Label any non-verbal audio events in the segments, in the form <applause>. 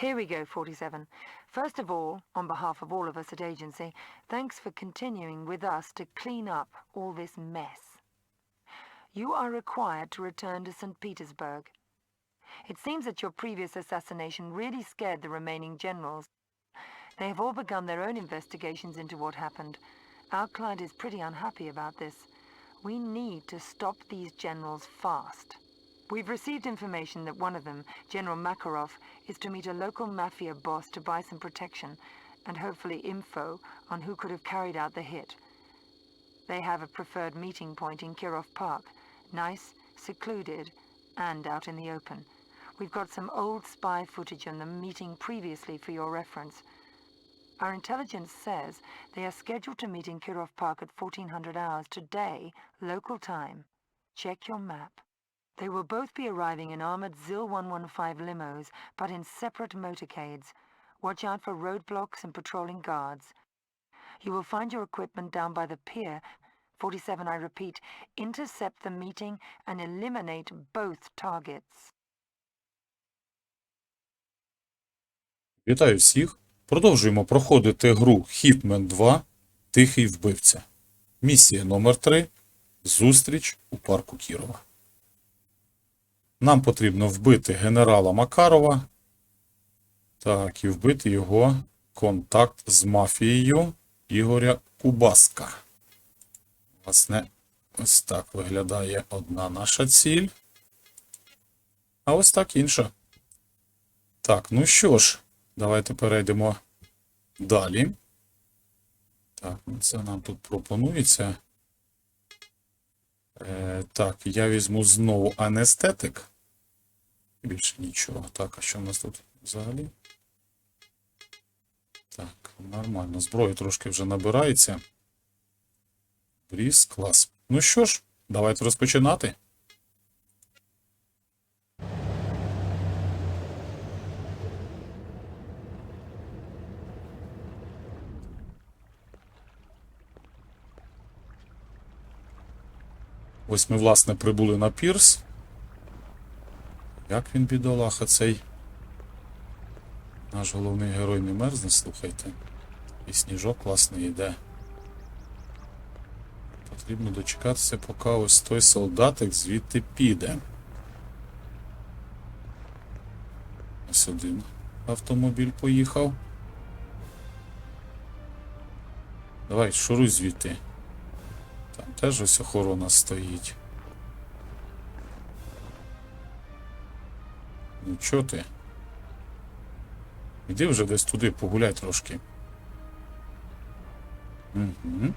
Here we go, 47. First of all, on behalf of all of us at Agency, thanks for continuing with us to clean up all this mess. You are required to return to St. Petersburg. It seems that your previous assassination really scared the remaining generals. They have all begun their own investigations into what happened. Our client is pretty unhappy about this. We need to stop these generals fast. We've received information that one of them, General Makarov, is to meet a local mafia boss to buy some protection and hopefully info on who could have carried out the hit. They have a preferred meeting point in Kirov Park. Nice, secluded, and out in the open. We've got some old spy footage on the meeting previously for your reference. Our intelligence says they are scheduled to meet in Kirov Park at 1400 hours today, local time. Check your map. They will both be arriving in armored ZIL 115 limos, but in separate motorcades. Watch out for roadblocks and patrolling guards. You will find your equipment down by the pier. 47, I repeat, intercept the meeting and eliminate both targets. Вітаю всіх! Продовжуємо проходити гру Hitman 2 Тихий вбивця. Місія номер 3 Зустріч у парку Кірова. Нам потрібно вбити генерала Макарова. Так, і вбити його контакт з мафією Ігоря Кубаска. Власне, ось так виглядає одна наша ціль. А ось так інша. Так, ну що ж, давайте перейдемо далі. Так, ну це нам тут пропонується. Е, так, я візьму знову анестетик. Більше нічого. Так, а що в нас тут взагалі? Так, нормально. Зброї трошки вже набирається. Бріз, клас. Ну що ж, давайте розпочинати. Ось ми, власне, прибули на пірс. Як він бідолаха цей? Наш головний герой не мерзне, слухайте. І сніжок класний йде. Потрібно дочекатися, поки ось той солдатик звідти піде. Ось один автомобіль поїхав. Давай, шуруй звідти. Там теж ось охорона стоїть. Ну чо ти? Іди вже десь туди, погуляй трошки. Угу.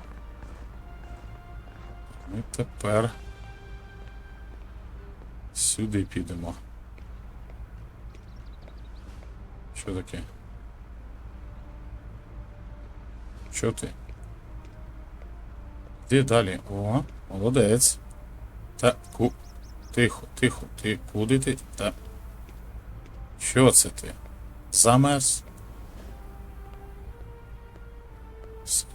Ми тепер сюди підемо. Що таке? Що ти? Іди далі. О, молодець. Та, ку... Тихо, тихо, ти куди ти? Та. Що це ти? Замерз?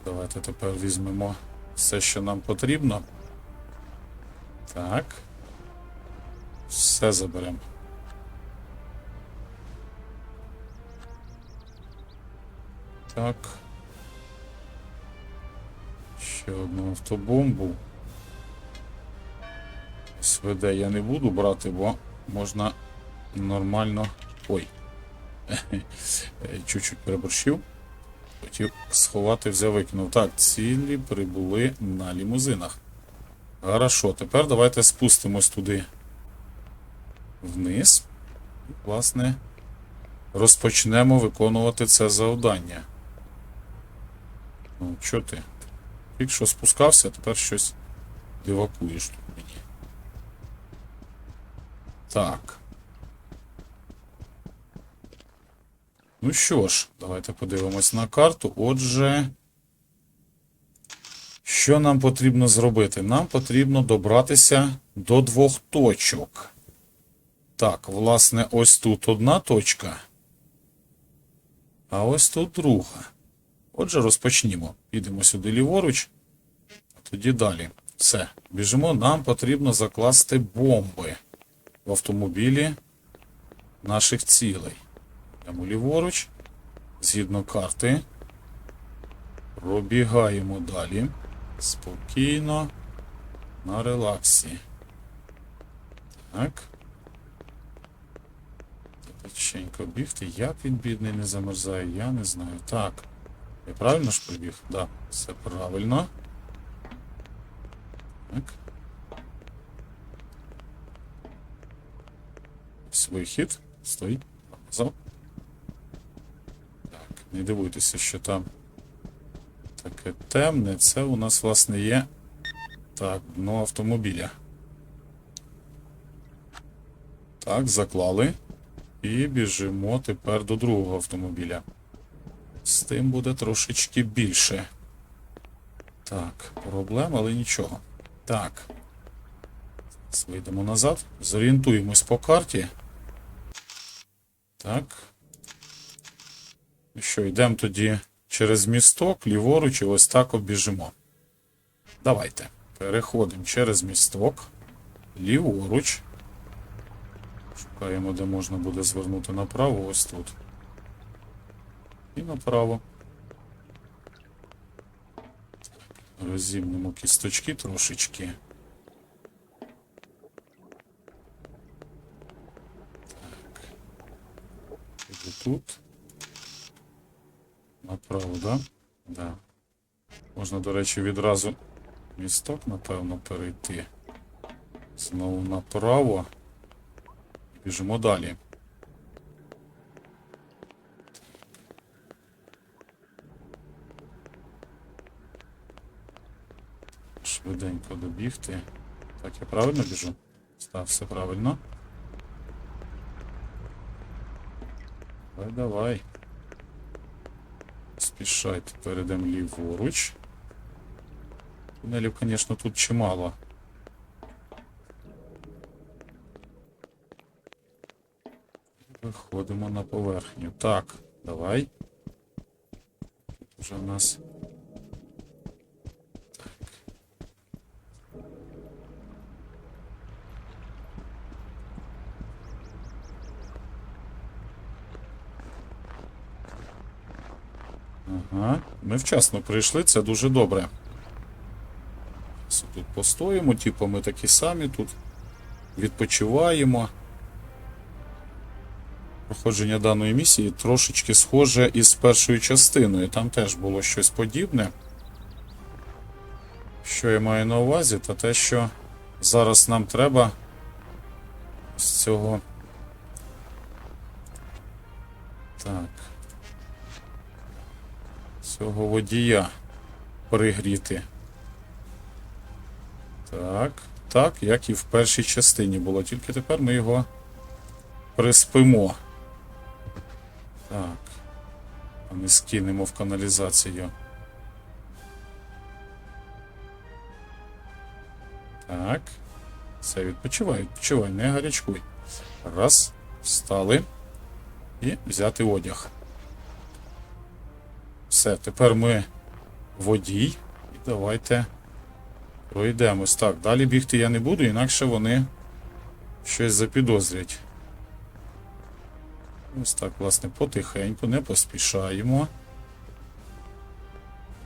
Давайте тепер візьмемо все, що нам потрібно. Так. Все заберемо. Так. Ще одну автобомбу. СВД я не буду брати, бо можна нормально. Ой. <laughs> Чуть-чуть переборщив. Хотів сховати, взяв викинув. Так, цілі прибули на лімузинах. Хорошо, тепер давайте спустимось туди вниз. І, власне, розпочнемо виконувати це завдання. Ну, що ти? Тільки що спускався, тепер щось дивакуєш тут мені. Так. Ну що ж, давайте подивимось на карту. Отже, що нам потрібно зробити? Нам потрібно добратися до двох точок. Так, власне, ось тут одна точка. А ось тут друга. Отже, розпочнімо. Підемо сюди ліворуч, а тоді далі. Все, біжимо. Нам потрібно закласти бомби в автомобілі наших цілей. Йдемо ліворуч. Згідно карти. Пробігаємо далі. Спокійно. На релаксі. Так. Тихенько бігти. Як він, бідний, не замерзає, я не знаю. Так. Я правильно ж прибіг? Так, да, все правильно. Так. Ось вихід. Стой. Показав. Не дивуйтеся, що там таке темне. Це у нас, власне, є. Так, дно автомобіля. Так, заклали. І біжимо тепер до другого автомобіля. З тим буде трошечки більше. Так, проблем, але нічого. Так. Зараз Вийдемо назад. Зорієнтуємось по карті. Так. Що, йдемо тоді через місток, ліворуч і ось так обіжимо. Давайте. Переходимо через місток. Ліворуч. Шукаємо, де можна буде звернути направо, ось тут. І направо. Розімнемо кісточки трошечки. Так. Іду тут. Направо, да? Да. Можна, до речі, відразу місток, напевно, перейти. Знову направо. Біжимо далі. Швиденько добігти. Так, я правильно біжу? Став все правильно. Давай, давай. Спішайте, перейдемо ліворуч. Тунелів, звісно, тут чимало. Виходимо на поверхню. Так, давай. Вже у нас. Ага, ми вчасно прийшли, це дуже добре. Тут постоїмо, типу ми такі самі тут відпочиваємо проходження даної місії трошечки схоже із першою частиною. Там теж було щось подібне. Що я маю на увазі, та те, що зараз нам треба з цього. Так. Цього водія пригріти. Так. Так, як і в першій частині було. Тільки тепер ми його приспимо. Так. А ми скинемо в каналізацію. Так. Все, відпочивай, відпочивай, не гарячкуй. Раз. Встали. І взяти одяг. Все, тепер ми водій. І давайте пройдемось. Так, далі бігти я не буду, інакше вони щось запідозрять. Ось так, власне, потихеньку, не поспішаємо.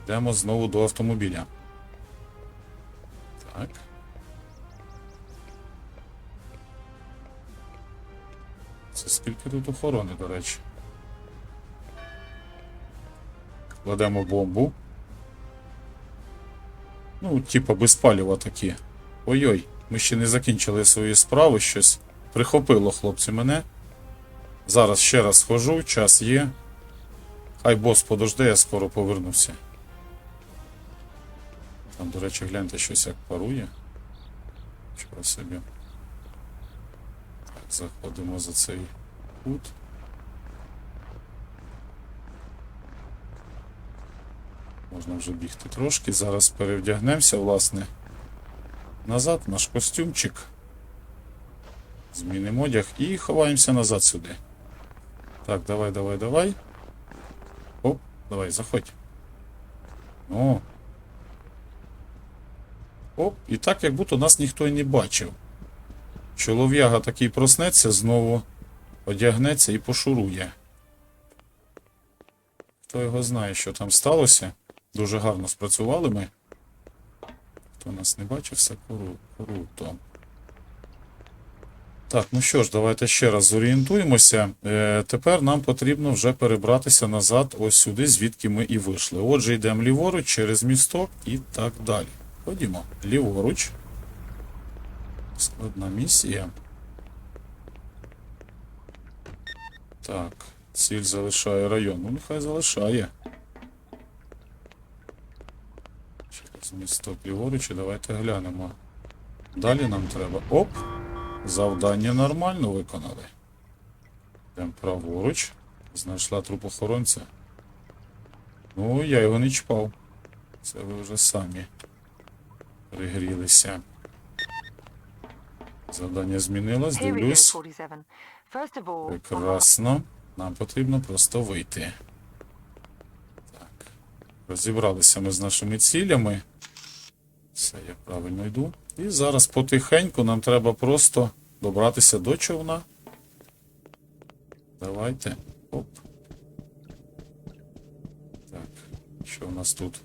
Йдемо знову до автомобіля. Так. Це скільки тут охорони, до речі. Кладемо бомбу. Ну, типа без паліва такі. Ой-ой, ми ще не закінчили свою справу, щось прихопило хлопці мене. Зараз ще раз схожу, час є. Хай бос подожде, я скоро повернуся. Там, до речі, гляньте, щось як парує. Чого собі. Заходимо за цей кут. Можна вже бігти трошки. Зараз перевдягнемося, власне. Назад наш костюмчик. Змінимо одяг і ховаємося назад сюди. Так, давай, давай, давай. Оп, давай, заходь. О. Оп, і так, як будто нас ніхто і не бачив. Чолов'яга такий проснеться, знову одягнеться і пошурує. Хто його знає, що там сталося. Дуже гарно спрацювали ми. Хто нас не бачив, все кру- круто. Так, ну що ж, давайте ще раз зорієнтуємося. Е, тепер нам потрібно вже перебратися назад ось сюди, звідки ми і вийшли. Отже, йдемо ліворуч через місток і так далі. Ходімо, ліворуч. Складна місія. Так, ціль залишає район. Ну, нехай залишає. Через місток ліворуч і давайте глянемо. Далі нам треба. Оп! Завдання нормально виконали. Йдемо праворуч. Знайшла труп охоронця. Ну, я його не чіпав. Це ви вже самі пригрілися. Завдання змінилось, дивлюсь. 47. First of all, on behalf Прекрасно. Нам потрібно просто вийти. Так. Розібралися ми з нашими цілями. Все, я правильно йду. І зараз потихеньку нам треба просто добратися до човна. Давайте. Оп. Так. Що у нас тут?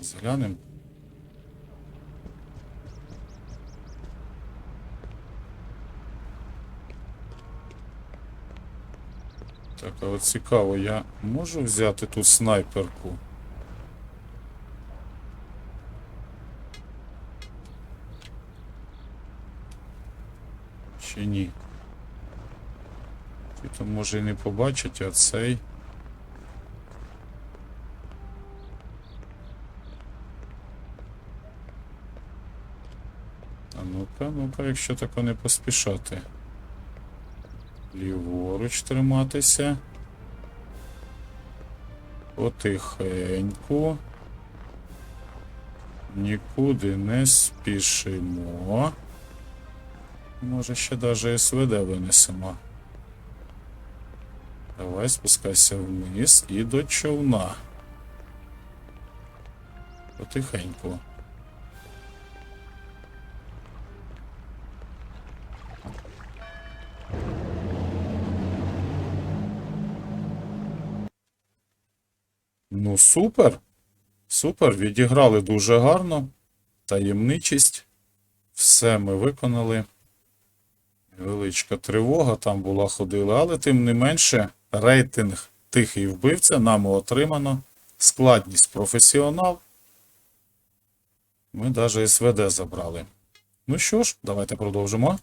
Зглянемо. Так, а от цікаво, я можу взяти тут снайперку? Чи ні? Ті то може і не побачить, а цей. А ну-ка, ну-ка, якщо тако не поспішати. Ліворуч триматися. Потихеньку. Нікуди не спішимо. Може ще даже СВД винесемо. Давай спускайся вниз і до човна. Потихеньку. Ну, супер. Супер, відіграли дуже гарно. Таємничість. Все ми виконали. Невеличка тривога там була ходила, але тим не менше, рейтинг тихий вбивця нами отримано. Складність професіонал. Ми навіть СВД забрали. Ну що ж, давайте продовжимо.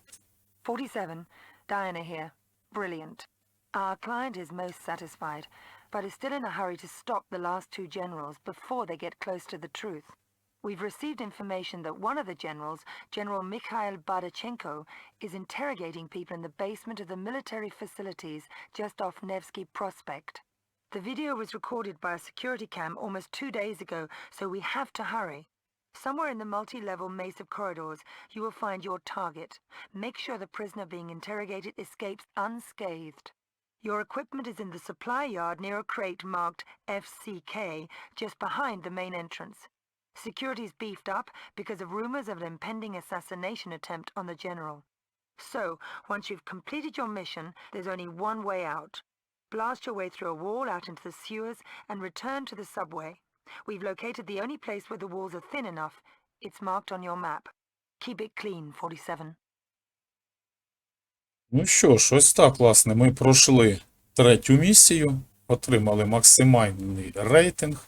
47, Diana here. Brilliant. Our client is most satisfied, but is still in a hurry to stop the last two generals before they get close to the truth. We've received information that one of the generals, General Mikhail Badachenko, is interrogating people in the basement of the military facilities just off Nevsky Prospect. The video was recorded by a security cam almost two days ago, so we have to hurry. Somewhere in the multi-level maze of corridors, you will find your target. Make sure the prisoner being interrogated escapes unscathed. Your equipment is in the supply yard near a crate marked FCK, just behind the main entrance. Security is beefed up because of rumors of an impending assassination attempt on the general. So, once you've completed your mission, there's only one way out. Blast your way through a wall out into the sewers and return to the subway. We've located the only place where the walls are thin enough. It's marked on your map. Keep it clean, 47. Ну що ж, ось так, власне, ми пройшли третю місію, отримали максимальний рейтинг.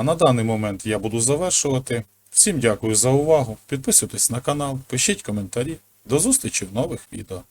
А на даний момент я буду завершувати. Всім дякую за увагу. Підписуйтесь на канал, пишіть коментарі. До зустрічі в нових відео.